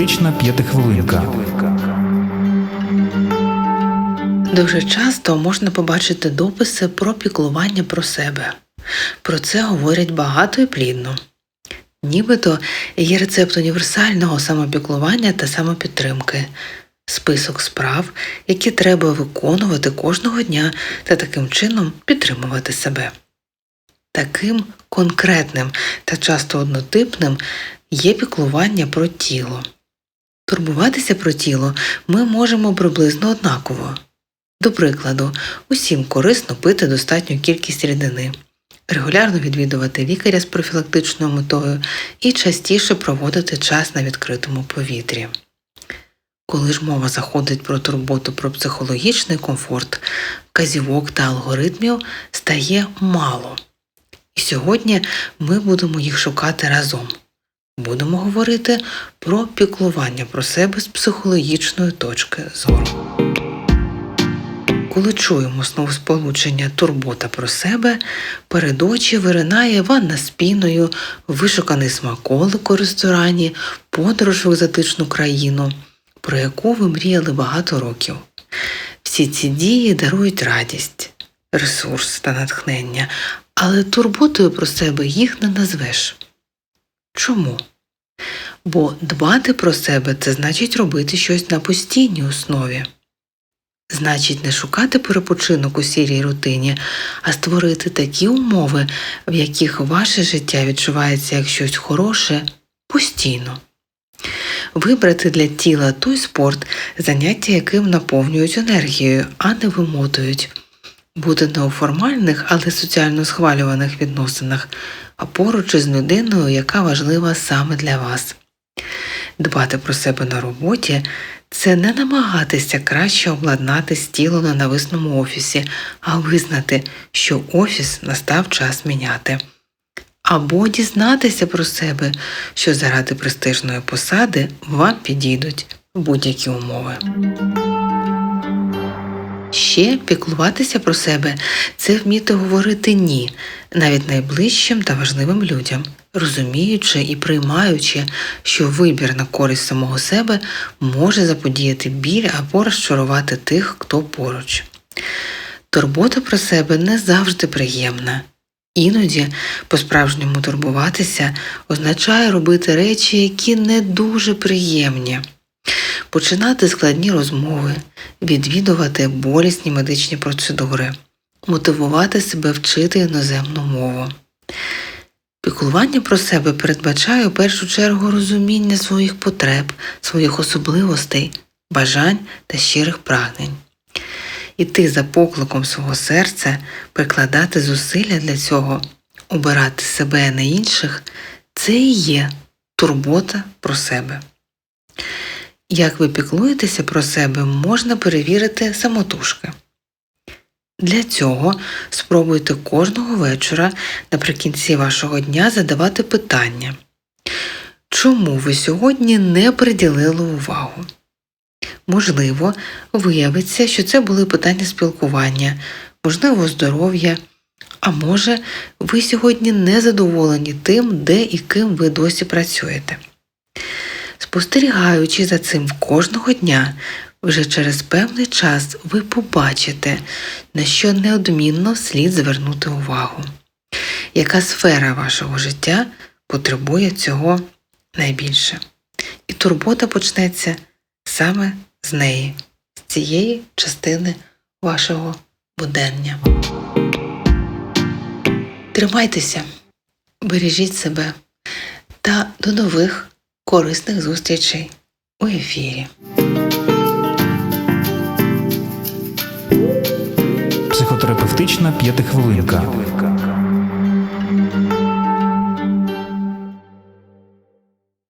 Психотерапевтична п'ятихвилинка. Дуже часто можна побачити дописи про піклування про себе. Про це говорять багато і плідно. Нібито є рецепт універсального самопіклування та самопідтримки, список справ, які треба виконувати кожного дня та таким чином підтримувати себе. Таким конкретним та часто однотипним є піклування про тіло. Турбуватися про тіло ми можемо приблизно однаково. До прикладу, усім корисно пити достатню кількість рідини, регулярно відвідувати лікаря з профілактичною метою і частіше проводити час на відкритому повітрі. Коли ж мова заходить про турботу про психологічний комфорт, вказівок та алгоритмів стає мало. І сьогодні ми будемо їх шукати разом. Будемо говорити про піклування про себе з психологічної точки зору. Коли чуємо словосполучення турбота про себе, перед очі виринає ванна з піною, вишуканий смаколик у ресторані, подорож в екзотичну країну, про яку ви мріяли багато років. Всі ці дії дарують радість, ресурс та натхнення, але турботою про себе їх не назвеш. Чому? Бо дбати про себе це значить робити щось на постійній основі. Значить, не шукати перепочинок у сірій рутині, а створити такі умови, в яких ваше життя відчувається як щось хороше постійно. Вибрати для тіла той спорт, заняття яким наповнюють енергією, а не вимотують. Бути не у формальних, але соціально схвалюваних відносинах, а поруч із людиною, яка важлива саме для вас. Дбати про себе на роботі це не намагатися краще обладнати стіло на нависному офісі, а визнати, що офіс настав час міняти. Або дізнатися про себе, що заради престижної посади вам підійдуть будь-які умови. Ще піклуватися про себе це вміти говорити ні навіть найближчим та важливим людям, розуміючи і приймаючи, що вибір на користь самого себе може заподіяти біль або розчарувати тих, хто поруч. Турбота про себе не завжди приємна. Іноді по-справжньому турбуватися означає робити речі, які не дуже приємні починати складні розмови, відвідувати болісні медичні процедури, мотивувати себе вчити іноземну мову. Піклування про себе передбачає у першу чергу розуміння своїх потреб, своїх особливостей, бажань та щирих прагнень. Іти за покликом свого серця, прикладати зусилля для цього, обирати себе а не інших це і є турбота про себе. Як ви піклуєтеся про себе, можна перевірити самотужки. Для цього спробуйте кожного вечора наприкінці вашого дня задавати питання, чому ви сьогодні не приділили увагу? Можливо, виявиться, що це були питання спілкування, можливо, здоров'я, а може, ви сьогодні не задоволені тим, де і ким ви досі працюєте. Спостерігаючи за цим кожного дня, вже через певний час ви побачите, на що неодмінно слід звернути увагу, яка сфера вашого життя потребує цього найбільше. І турбота почнеться саме з неї, з цієї частини вашого будення. Тримайтеся, бережіть себе та до нових корисних зустрічей у ефірі. Психотерапевтична п'ятихвилинка.